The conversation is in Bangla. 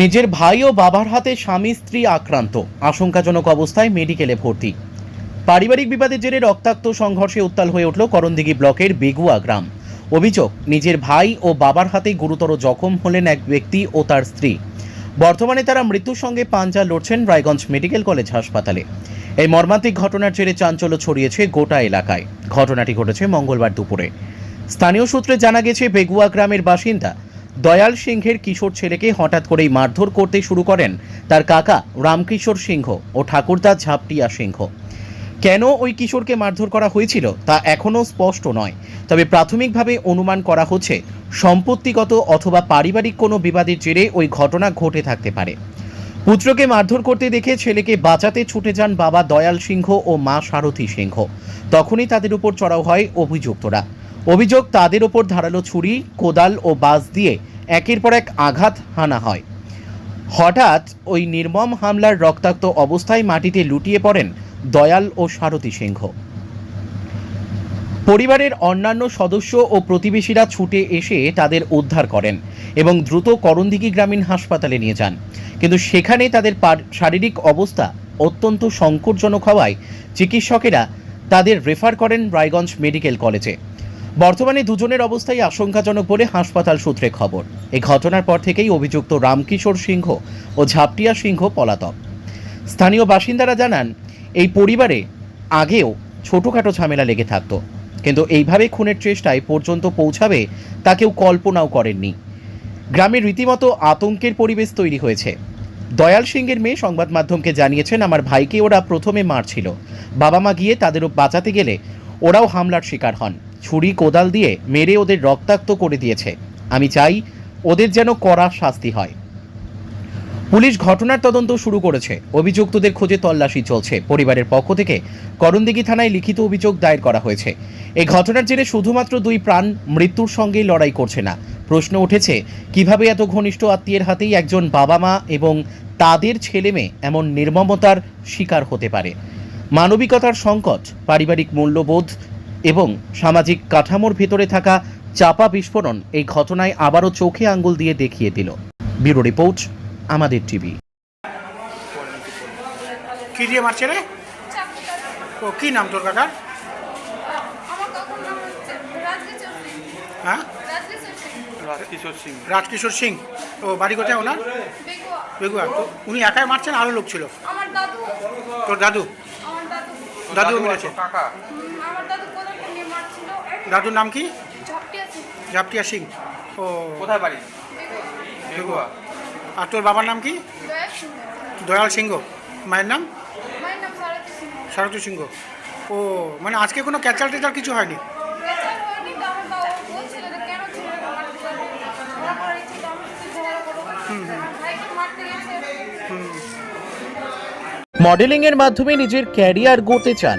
নিজের ভাই ও বাবার হাতে স্বামী, স্ত্রী আক্রান্ত। আশঙ্কাজনক অবস্থায় মেডিকেলে ভর্তি। পারিবারিক বিবাদের জেরে রক্তাক্ত সংঘর্ষে উত্তাল হয়ে উঠল করণদিঘি ব্লকের বেগুয়া গ্রাম। অভিযোগ, নিজের ভাই ও বাবার হাতে গুরুতর জখম হলেন এক ব্যক্তি ও তার স্ত্রী। বর্তমানে তারা মৃত্যুর সঙ্গে পাঞ্জা লড়ছেন রায়গঞ্জ মেডিকেল কলেজ হাসপাতালে। এই মর্মান্তিক ঘটনার জেরে চাঞ্চল্য ছড়িয়েছে গোটা এলাকায়। ঘটনাটি ঘটেছে মঙ্গলবার দুপুরে। স্থানীয় সূত্রে জানা গেছে, বেগুয়া গ্রামের বাসিন্দা দয়াল সিংহের কিশোর ছেলেকে হঠাৎ করেই মারধর করতে শুরু করেন তার কাকা রামকিশোর সিংহ ও ঠাকুরদা ঝাপটিয়া সিংহ। কেন ওই কিশোরকে মারধর করা হয়েছিল তা এখনও স্পষ্ট নয়, তবে প্রাথমিকভাবে অনুমান করা হচ্ছে সম্পত্তিগত অথবা পারিবারিক কোনো বিবাদের জেরে ওই ঘটনা ঘটে থাকতে পারে। পুত্রকে মারধর করতে দেখে ছেলেকে বাঁচাতে ছুটে যান বাবা দয়াল সিংহ ও মা সারথী সিংহ। তখনই তাদের উপর চড়াও হয় অভিযুক্তরা। অভিযোগ তাদের ওপর ধারালো ছুরি, কোদাল ও বাস দিয়ে একের পর এক আঘাত হানা হয়। হঠাৎ ওই নির্মম হামলার রক্তাক্ত অবস্থায় মাটিতে লুটিয়ে পড়েন দয়াল ও সারথী সিংহ। পরিবারের অন্যান্য সদস্য ও প্রতিবেশীরা ছুটে এসে তাদের উদ্ধার করেন এবং দ্রুত করণদিঘি গ্রামীণ হাসপাতালে নিয়ে যান। কিন্তু সেখানে তাদের শারীরিক অবস্থা অত্যন্ত সংকটজনক হওয়ায় চিকিৎসকেরা তাদের রেফার করেন রায়গঞ্জ মেডিকেল কলেজে। বর্তমানে দুজনের অবস্থাই আশঙ্কাজনক বলে হাসপাতাল সূত্রে খবর। এই ঘটনার পর থেকেই অভিযুক্ত রামকিশোর সিংহ ও ঝাপটিয়া সিংহ পলাতক। স্থানীয় বাসিন্দারা জানান, এই পরিবারে আগেও ছোটোখাটো ঝামেলা লেগে থাকত। কিন্তু এইভাবে খুনের চেষ্টায় পর্যন্ত পৌঁছাবে তা কেউ কল্পনাও করেননি। গ্রামে রীতিমতো আতঙ্কের পরিবেশ তৈরি হয়েছে। দয়াল সিংয়ের মেয়ে সংবাদ মাধ্যমকে জানিয়েছেন, আমার ভাইকে ওরা প্রথমে মারছিল। বাবা মা গিয়ে তাদেরও বাঁচাতে গেলে ওরাও হামলার শিকার হন। ছুরি কোদাল দিয়ে মেরে ওদের রক্তাক্ত করে দিয়েছে। আমি চাই ওদের যেন কড়া শাস্তি হয়। পুলিশ ঘটনার তদন্ত শুরু করেছে। অভিযুক্তদের খোঁজে তল্লাশি চলছে। পরিবারের পক্ষ থেকে করণদিঘি থানায় লিখিত অভিযোগ দায়ের করা হয়েছে। এই ঘটনার জেরে শুধুমাত্র দুই প্রাণ মৃত্যুর সঙ্গেই লড়াই করছে না। প্রশ্ন উঠেছে, কীভাবে এত ঘনিষ্ঠ আত্মীয়ের হাতেই একজন বাবা মা এবং তাদের ছেলে মেয়ে এমন নির্মমতার শিকার হতে পারে? মানবিকতার সংকট, পারিবারিক মূল্যবোধ এবং সামাজিক কাঠামোর ভেতরে থাকা চাপা বিস্ফোরণ এই ঘটনায় আবারও চোখে আঙ্গুল দিয়ে দেখিয়ে দিল। ব্যুরো রিপোর্ট আমাদের টিভি। কি দিয়ে মারছে রে? ও কি নাম তোর কাকার? হ্যাঁ? রাজকিশোর সিং। রাজকিশোর সিং। ও বাড়ি কোথায় ওনার? বেগুয়া। তো উনি একাই মারছেন আরও লোক ছিল? দাদু। তোর দাদু? আমার দাদু। মেরেছে? কাকা হুম, আমার দাদু কোদালকে নিয়ে মারছিল দাদুর নাম কি? ঝাপটিয়া সিং। ও। কোথায় বাড়ি? আর তোর বাবার নাম কি? দয়াল সিংহ। মায়ের নাম? মায়ের নাম সারথী সিং সারথী সিংহ। ও মানে আজকে কোনো ক্যাচাল টেচাল কিছু হয়নি? বেচার হয়নি তো আমার বাবা বলছিল যে কেন ছেলেকে মারতে যাবে আমার পরে ইচ্ছে তো আমার সাথে ঝগড়া করো আমার ভাইকে মারতে গেছে। মডেলিং এর মাধ্যমে নিজের ক্যারিয়ার গড়তে চান।